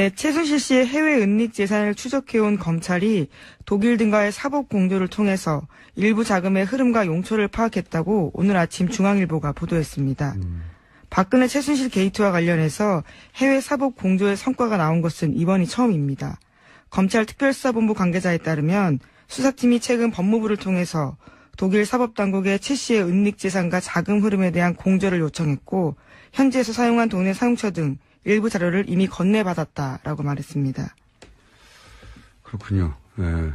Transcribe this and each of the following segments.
네, 최순실 씨의 해외 은닉 재산을 추적해온 검찰이 독일 등과의 사법 공조를 통해서 일부 자금의 흐름과 용처를 파악했다고 오늘 아침 중앙일보가 보도했습니다. 박근혜 최순실 게이트와 관련해서 해외 사법 공조의 성과가 나온 것은 이번이 처음입니다. 검찰 특별수사본부 관계자에 따르면 수사팀이 최근 법무부를 통해서 독일 사법당국에 최 씨의 은닉 재산과 자금 흐름에 대한 공조를 요청했고 현지에서 사용한 돈의 사용처 등 일부 자료를 이미 건네받았다라고 말했습니다. 그렇군요. 예.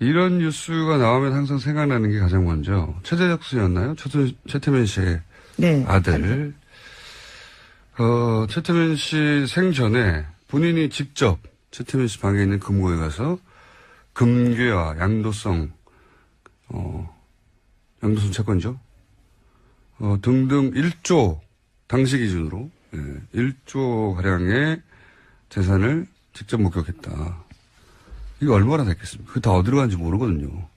이런 뉴스가 나오면 항상 생각나는 게 가장 먼저 최재적 씨였나요? 최, 최태민 씨의 네. 아들. 어, 최태민 씨 생전에 본인이 직접 최태민 씨 방에 있는 금고에 가서 금괴와 양도성, 어, 양도성 채권죠. 어, 등등 1조, 당시 기준으로, 예, 1조 가량의 재산을 직접 목격했다. 이게 얼마나 됐겠습니까? 그게 다 어디로 간지 모르거든요.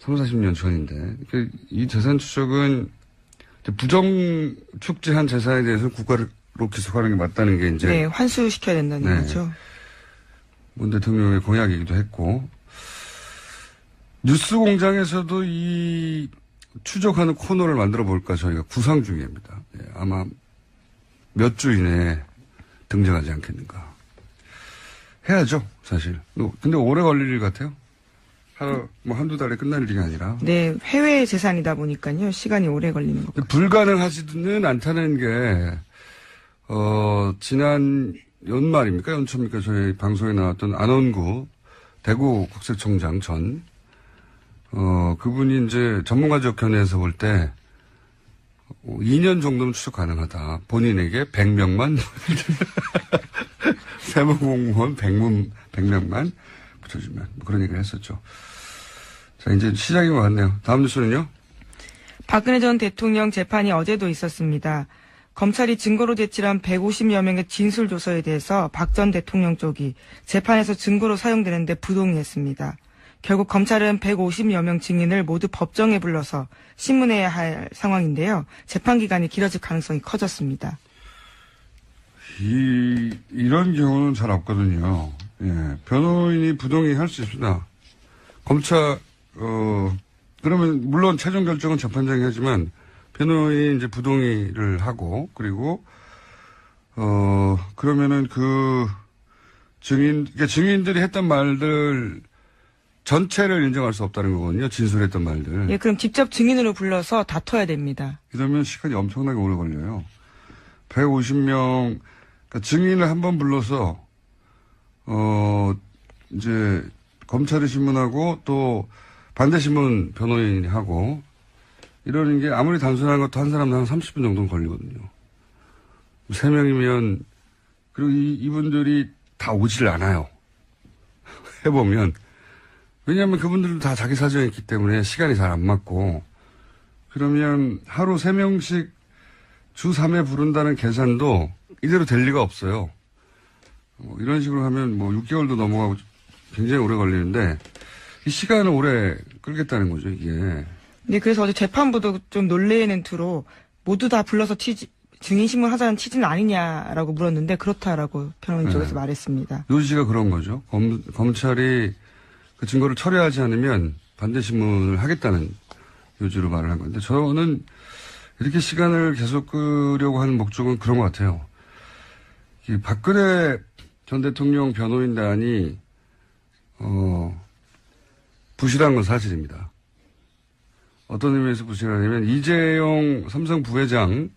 3, 40년 전인데. 그이 재산 추적은 부정 축제한 재산에 대해서 국가로 기소하는 게 맞다는 게 이제 네, 환수시켜야 된다는 네. 거죠. 문 대통령의 공약이기도 했고 뉴스 공장에서도 이 추적하는 코너를 만들어 볼까 저희가 구상 중입니다. 예, 아마 몇 주 이내에 등장하지 않겠는가. 해야죠, 사실. 뭐, 근데 오래 걸릴 일 같아요. 하루, 뭐 한두 달에 끝날 일이 아니라. 네, 해외 재산이다 보니까요. 시간이 오래 걸리는 것 같아요. 불가능하지는 않다는 게, 어, 지난 연말입니까? 연초입니까? 저희 방송에 나왔던 안원구 대구 국세청장 전, 어, 그분이 이제 전문가적 견해에서 볼 때, 어, 2년 정도는 추적 가능하다. 본인에게 100명만, 세무 공무원 100명, 100명만 붙여주면. 뭐 그런 얘기를 했었죠. 자, 이제 시작인 것 같네요. 다음 뉴스는요? 박근혜 전 대통령 재판이 어제도 있었습니다. 검찰이 증거로 제출한 150여 명의 진술 조서에 대해서 박 전 대통령 쪽이 재판에서 증거로 사용되는데 부동의했습니다. 결국 검찰은 150여 명 증인을 모두 법정에 불러서 신문해야 할 상황인데요. 재판 기간이 길어질 가능성이 커졌습니다. 이, 이런 경우는 잘 없거든요. 예. 변호인이 부동의 할수 있습니다. 검찰, 어, 그러면, 물론 최종 결정은 재판장이 하지만, 변호인이 이제 부동의를 하고, 그리고, 어, 그러면은 그, 증인, 그러니까 증인들이 했던 말들 전체를 인정할 수 없다는 거거든요. 진술했던 말들. 예, 그럼 직접 증인으로 불러서 다퉈야 됩니다. 이러면 시간이 엄청나게 오래 걸려요. 150명, 그러니까 증인을 한 번 불러서, 어, 이제, 검찰이 신문하고 또 반대신문 변호인이 하고, 이러는 게 아무리 단순한 것도 한 사람당 한 30분 정도는 걸리거든요. 세 명이면, 그리고 이, 이분들이 다 오질 않아요. 해보면. 왜냐하면 그분들도 다 자기 사정이 있기 때문에 시간이 잘 안 맞고, 그러면 하루 세명씩주 3회 부른다는 계산도 이대로 될 리가 없어요. 뭐 이런 식으로 하면 뭐 6개월도 넘어가고 굉장히 오래 걸리는데 이 시간을 오래 끌겠다는 거죠, 이게. 네, 그래서 어제 재판부도 좀 놀래는 투로 모두 다 불러서 취지, 증인 신문 하자는 취지는 아니냐라고 물었는데 그렇다라고 변호인 네. 쪽에서 말했습니다. 요지가 그런 거죠. 검, 검찰이 그 증거를 철회하지 않으면 반대신문을 하겠다는 요지로 말을 한 건데 저는 이렇게 시간을 계속 끄려고 하는 목적은 그런 것 같아요. 이 박근혜 전 대통령 변호인단이 어 부실한 건 사실입니다. 어떤 의미에서 부실하냐면 이재용 삼성 부회장의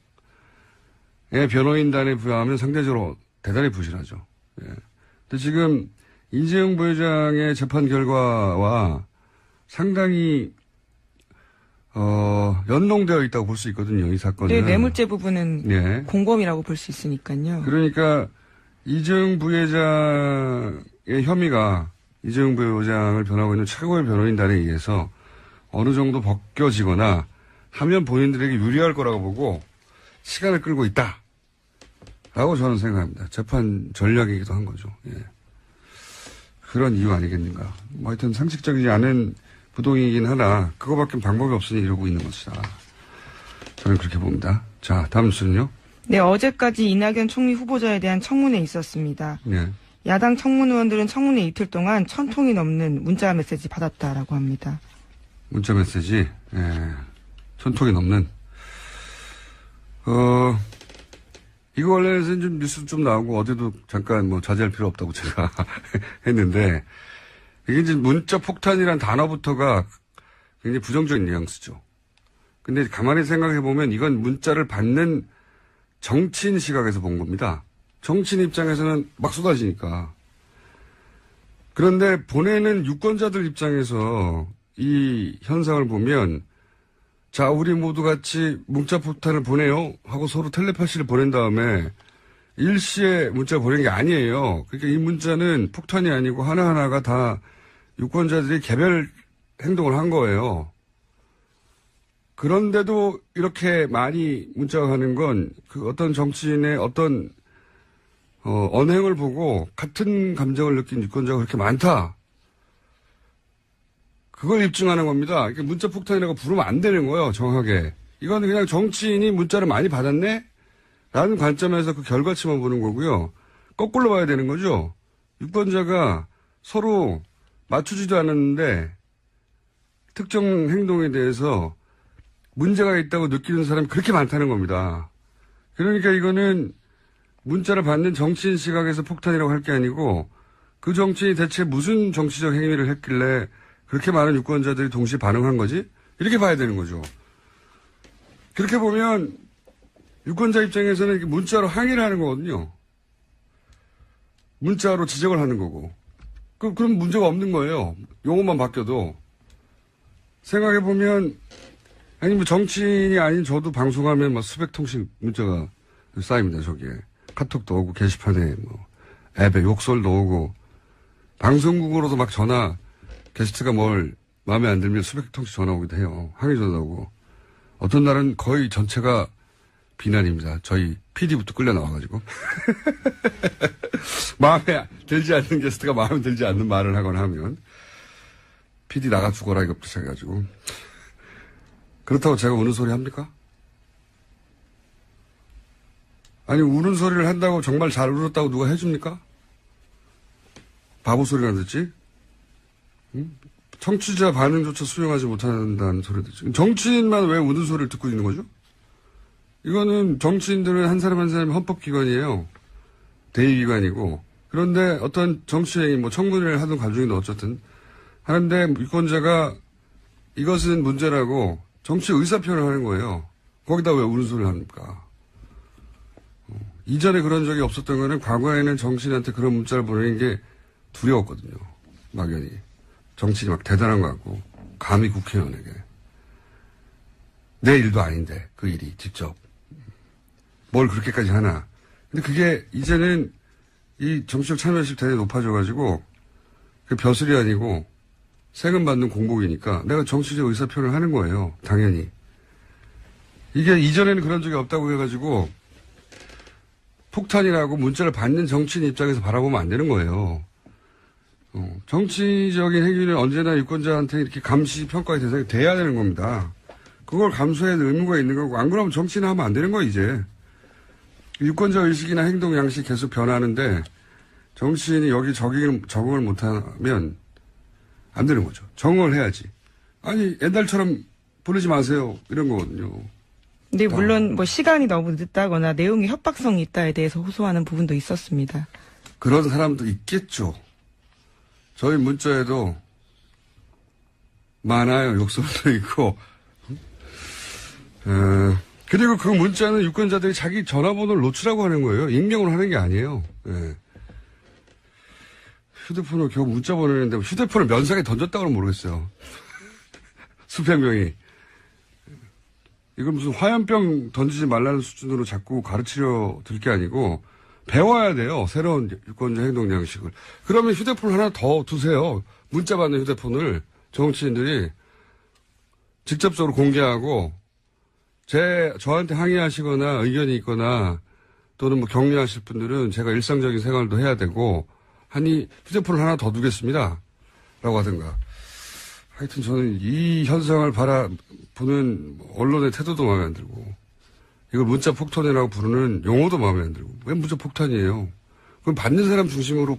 변호인단에 비하면 상대적으로 대단히 부실하죠. 예. 근데 지금 이재용 부회장의 재판 결과와 상당히 어 연동되어 있다고 볼 수 있거든요. 이 사건은. 네, 뇌물죄 부분은 예. 공범이라고 볼 수 있으니까요. 그러니까 이재용 부회장의 혐의가 이재용 부회장을 변하고 있는 최고의 변호인단에 의해서 어느 정도 벗겨지거나 하면 본인들에게 유리할 거라고 보고 시간을 끌고 있다. 라고 저는 생각합니다. 재판 전략이기도 한 거죠. 예. 그런 이유 아니겠는가. 뭐 하여튼 상식적이지 않은 부동이긴 하나 그거밖에 방법이 없으니 이러고 있는 것이다. 저는 그렇게 봅니다. 자, 다음 뉴스는요. 네, 어제까지 이낙연 총리 후보자에 대한 청문회 있었습니다. 예. 야당 청문 의원들은 청문회 이틀 동안 천 통이 넘는 문자 메시지 받았다라고 합니다. 문자 메시지, 예. 천 통이 넘는. 어, 이거 관련해서는 좀 뉴스 좀 나오고 어제도 잠깐 뭐 자제할 필요 없다고 제가 했는데, 이게 이제 문자 폭탄이란 단어부터가 굉장히 부정적인 뉘앙스죠. 근데 가만히 생각해 보면 이건 문자를 받는 정치인 시각에서 본 겁니다. 정치인 입장에서는 막 쏟아지니까. 그런데 보내는 유권자들 입장에서 이 현상을 보면 자, 우리 모두 같이 문자 폭탄을 보내요 하고 서로 텔레파시를 보낸 다음에 일시에 문자 보낸 게 아니에요. 그러니까 이 문자는 폭탄이 아니고 하나하나가 다 유권자들이 개별 행동을 한 거예요. 그런데도 이렇게 많이 문자가 가는 건 그 어떤 정치인의 어떤 어, 언행을 보고 같은 감정을 느낀 유권자가 그렇게 많다. 그걸 입증하는 겁니다. 문자 폭탄이라고 부르면 안 되는 거예요, 정확하게. 이거는 그냥 정치인이 문자를 많이 받았네? 라는 관점에서 그 결과치만 보는 거고요. 거꾸로 봐야 되는 거죠. 유권자가 서로 맞추지도 않았는데 특정 행동에 대해서 문제가 있다고 느끼는 사람이 그렇게 많다는 겁니다. 그러니까 이거는 문자를 받는 정치인 시각에서 폭탄이라고 할 게 아니고 그 정치인이 대체 무슨 정치적 행위를 했길래 그렇게 많은 유권자들이 동시에 반응한 거지? 이렇게 봐야 되는 거죠. 그렇게 보면 유권자 입장에서는 문자로 항의를 하는 거거든요. 문자로 지적을 하는 거고. 그, 그럼 문제가 없는 거예요. 용어만 바뀌어도. 생각해보면, 아니, 뭐 정치인이 아닌 저도 방송하면 막 수백 통씩 문자가 쌓입니다, 저기에. 카톡도 오고, 게시판에 뭐, 앱에 욕설도 오고, 방송국으로도 막 전화, 게스트가 뭘 마음에 안 들면 수백 통씩 전화 오기도 해요. 항의 전화 오고. 어떤 날은 거의 전체가 비난입니다. 저희 PD부터 끌려 나와가지고. 마음에 들지 않는 게스트가 마음에 들지 않는 말을 하거나 하면 PD 나가 죽어라 이것부터 시작해가지고. 그렇다고 제가 우는 소리 합니까? 아니, 우는 소리를 한다고 정말 잘 울었다고 누가 해줍니까? 바보 소리나 듣지? 응? 청취자 반응조차 수용하지 못한다는 소리 듣지. 정치인만 왜 우는 소리를 듣고 있는 거죠? 이거는 정치인들은 한 사람 한 사람이 헌법기관이에요. 대의기관이고. 그런데 어떤 정치행위, 뭐 청문회를 하든 가중이든 어쨌든 하는데 유권자가 이것은 문제라고 정치 의사표현을 하는 거예요. 거기다 왜 우는 소리를 합니까? 어, 이전에 그런 적이 없었던 거는 과거에는 정치인한테 그런 문자를 보내는 게 두려웠거든요. 막연히. 정치인이 막 대단한 것 같고, 감히 국회의원에게. 내 일도 아닌데, 그 일이 직접. 뭘 그렇게까지 하나. 근데 그게 이제는 이 정치적 참여율이 대단히 높아져가지고, 그 벼슬이 아니고, 세금 받는 공복이니까 내가 정치적 의사표현을 하는 거예요. 당연히. 이게 이전에는 그런 적이 없다고 해가지고, 폭탄이라고 문자를 받는 정치인 입장에서 바라보면 안 되는 거예요. 어, 정치적인 행위는 언제나 유권자한테 이렇게 감시 평가의 대상이 돼야 되는 겁니다. 그걸 감수해야 될 의무가 있는 거고, 안 그러면 정치는 하면 안 되는 거야, 이제. 유권자 의식이나 행동 양식이 계속 변하는데, 정치인이 여기 적응을, 적응을 못하면 안 되는 거죠. 적응을 해야지. 아니, 옛날처럼 보내지 마세요. 이런 거거든요. 근데 물론 뭐 시간이 너무 늦다거나 내용이 협박성이 있다에 대해서 호소하는 부분도 있었습니다. 그런 사람도 있겠죠. 저희 문자에도 많아요. 욕설도 있고. 어, 그리고 그 문자는 유권자들이 자기 전화번호를 노출하고 하는 거예요. 익명으로 하는 게 아니에요. 예. 휴대폰으로 겨우 문자 보내는데 휴대폰을 면상에 던졌다고는 모르겠어요. 수백 명이. 이건 무슨 화염병 던지지 말라는 수준으로 자꾸 가르치려 들 게 아니고 배워야 돼요. 새로운 유권자 행동 양식을. 그러면 휴대폰 하나 더 두세요. 문자 받는 휴대폰을 정치인들이 직접적으로 공개하고 제 저한테 항의하시거나 의견이 있거나 또는 뭐 격려하실 분들은 제가 일상적인 생활도 해야 되고 하니 휴대폰을 하나 더 두겠습니다. 라고 하든가. 하여튼 저는 이 현상을 바라보는 언론의 태도도 마음에 안 들고 이걸 문자 폭탄이라고 부르는 용어도 마음에 안 들고. 왜 문자 폭탄이에요? 그럼 받는 사람 중심으로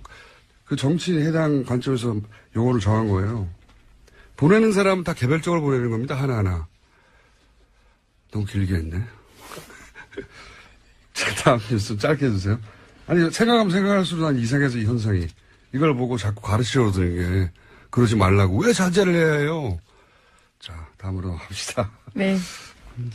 그 정치인 해당 관점에서 용어를 정한 거예요. 보내는 사람은 다 개별적으로 보내는 겁니다. 하나하나. 너무 길게 했네. 자, 다음 뉴스 짧게 해주세요. 아니, 생각하면 생각할수록 난 이상해서 이 현상이. 이걸 보고 자꾸 가르치려 드는 게, 그러지 말라고. 왜 자제를 해야 해요? 자, 다음으로 합시다. 네.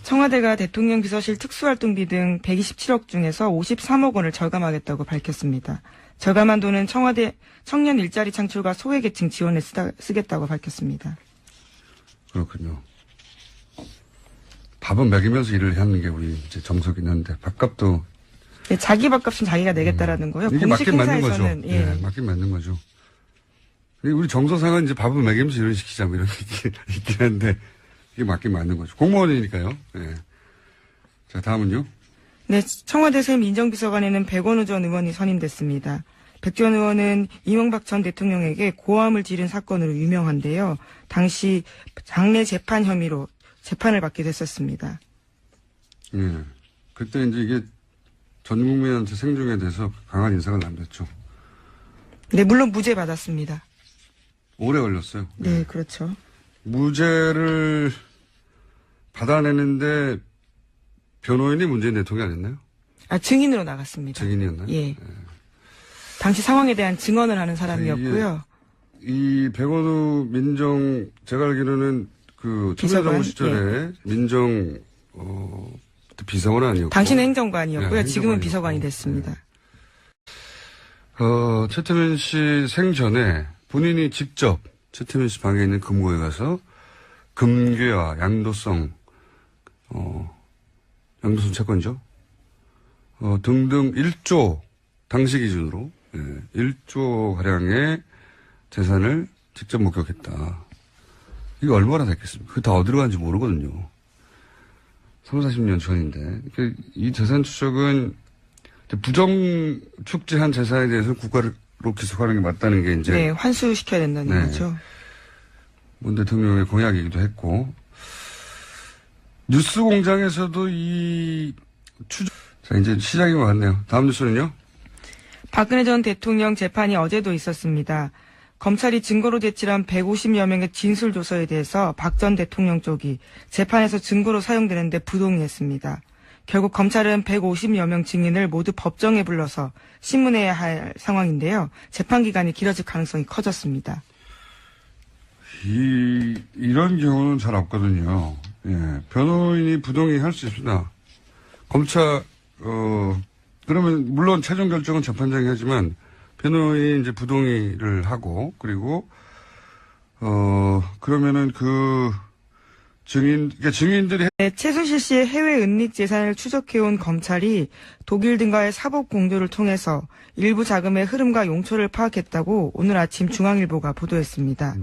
청와대가 대통령 비서실 특수활동비 등 127억 중에서 53억 원을 절감하겠다고 밝혔습니다. 절감한 돈은 청와대 청년 일자리 창출과 소외계층 지원에 쓰다, 쓰겠다고 밝혔습니다. 그렇군요. 밥은 먹이면서 일을 하는 게 우리 이제 정석이긴 한데, 밥값도. 네, 자기 밥값은 자기가 내겠다라는 거요. 이게 공식 맞긴 맞는 거죠. 행사에서는 예. 예, 맞긴 맞는 거죠. 우리 정서상은 이제 밥을 먹이면서 일을 시키자, 뭐 이런 게 있긴 한데, 이게 맞긴 맞는 거죠. 공무원이니까요. 예. 자, 다음은요. 네, 청와대 새 민정비서관에는 백원우 전 의원이 선임됐습니다. 백 전 의원은 이명박 전 대통령에게 고함을 지른 사건으로 유명한데요. 당시 장례 재판 혐의로 재판을 받게 됐었습니다. 예. 그때 이제 이게 전 국민한테 생중에 대해서 강한 인상을 남겼죠. 네, 물론 무죄 받았습니다. 오래 걸렸어요. 네, 그렇죠. 무죄를 받아내는데 변호인이 문재인 대통령이 아니었나요? 아, 증인으로 나갔습니다. 증인이었나요? 예. 당시 상황에 대한 증언을 하는 사람이었고요. 이 백원우 민정 제가 알기로는 그? 참여정부 시절에 민정 어 비서관 아니었고 당시는 행정관이었고요. 네, 지금은. 비서관이 됐습니다. 어 최태민 씨 생전에 본인이 직접 최태민 씨 방에 있는 금고에 가서 금괴와 양도성 어 양도성 채권이죠. 어 등등 1조 당시 기준으로 예, 1조 가량의 재산을 직접 목격했다. 이게 얼마나 됐겠습니까? 그게 다 어디로 간지 모르거든요. 3, 40년 전인데. 그이 재산 추적은 부정 축제한 재산에 대해서 국가로 기소하는 게 맞다는 게 이제 네, 환수시켜야 된다는 네. 거죠. 문 대통령의 공약이기도 했고 뉴스 공장에서도 이 추적 자 이제 시작인 것 같네요. 다음 뉴스는요. 박근혜 전 대통령 재판이 어제도 있었습니다. 검찰이 증거로 제출한 150여 명의 진술 조서에 대해서 박 전 대통령 쪽이 재판에서 증거로 사용되는데 부동의했습니다. 결국 검찰은 150여 명 증인을 모두 법정에 불러서 신문해야 할 상황인데요. 재판 기간이 길어질 가능성이 커졌습니다. 이 이런 경우는 잘 없거든요. 예, 변호인이 부동의 할 수 있습니다. 검찰 어 그러면 물론 최종 결정은 재판장이 하지만 변호인이 이제 부동의를 하고 그리고 어 그러면은 그 증인 그러니까 증인들이 네, 최순실 씨의 해외 은닉 재산을 추적해온 검찰이 독일 등과의 사법 공조를 통해서 일부 자금의 흐름과 용처를 파악했다고 오늘 아침 중앙일보가 보도했습니다.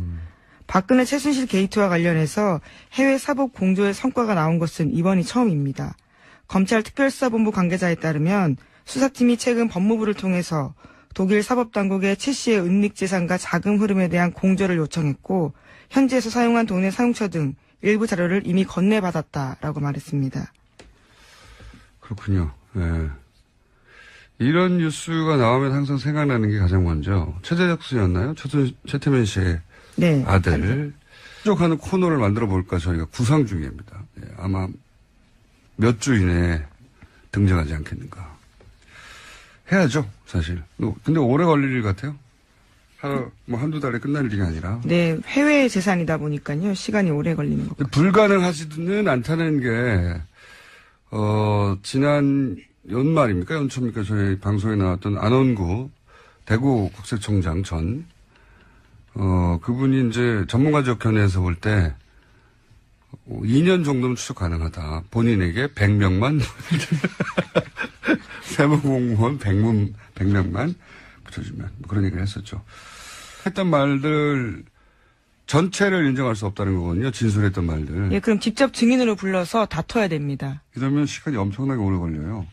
박근혜 최순실 게이트와 관련해서 해외 사법 공조의 성과가 나온 것은 이번이 처음입니다. 검찰 특별수사본부 관계자에 따르면 수사팀이 최근 법무부를 통해서 독일 사법당국에 최 씨의 은닉 재산과 자금 흐름에 대한 공조를 요청했고 현지에서 사용한 돈의 사용처 등 일부 자료를 이미 건네받았다라고 말했습니다. 그렇군요. 예. 이런 뉴스가 나오면 항상 생각나는 게 가장 먼저 최재적 씨였나요? 최, 최태민 씨의 네. 아들 추적하는 코너를 만들어 볼까 저희가 구상 중입니다. 예, 아마 몇 주 이내에 등장하지 않겠는가. 해야죠, 사실. 뭐, 근데 오래 걸릴 일 같아요. 하루, 뭐 한두 달에 끝날 일이 아니라. 네, 해외 재산이다 보니까요. 시간이 오래 걸리는 것 같아요. 불가능하지는 않다는 게, 어, 지난 연말입니까? 연초입니까? 저희 방송에 나왔던 안원구 대구 국세청장 전, 어, 그분이 이제 전문가적 견해에서 볼 때, 어, 2년 정도는 추적 가능하다. 본인에게 100명만, 세무공무원 100명, 100명만 붙여주면. 뭐 그런 얘기를 했었죠. 했던 말들 전체를 인정할 수 없다는 거거든요. 진술했던 말들. 예, 그럼 직접 증인으로 불러서 다퉈야 됩니다. 이러면 시간이 엄청나게 오래 걸려요.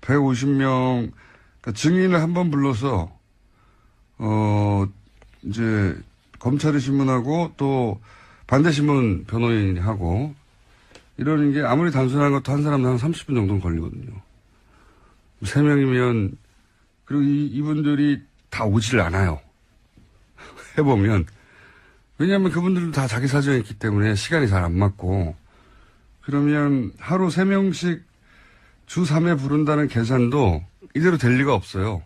150명, 그러니까 증인을 한 번 불러서, 어, 이제, 검찰이 신문하고 또 반대 신문 변호인이 하고, 이러는 게 아무리 단순한 것도 한 사람당 한 30분 정도는 걸리거든요. 세 명이면, 그리고 이, 이분들이 다 오지를 않아요. 해보면. 왜냐하면 그분들도 다 자기 사정이 있기 때문에 시간이 잘 안 맞고, 그러면 하루 세 명씩 주 3회 부른다는 계산도 이대로 될 리가 없어요.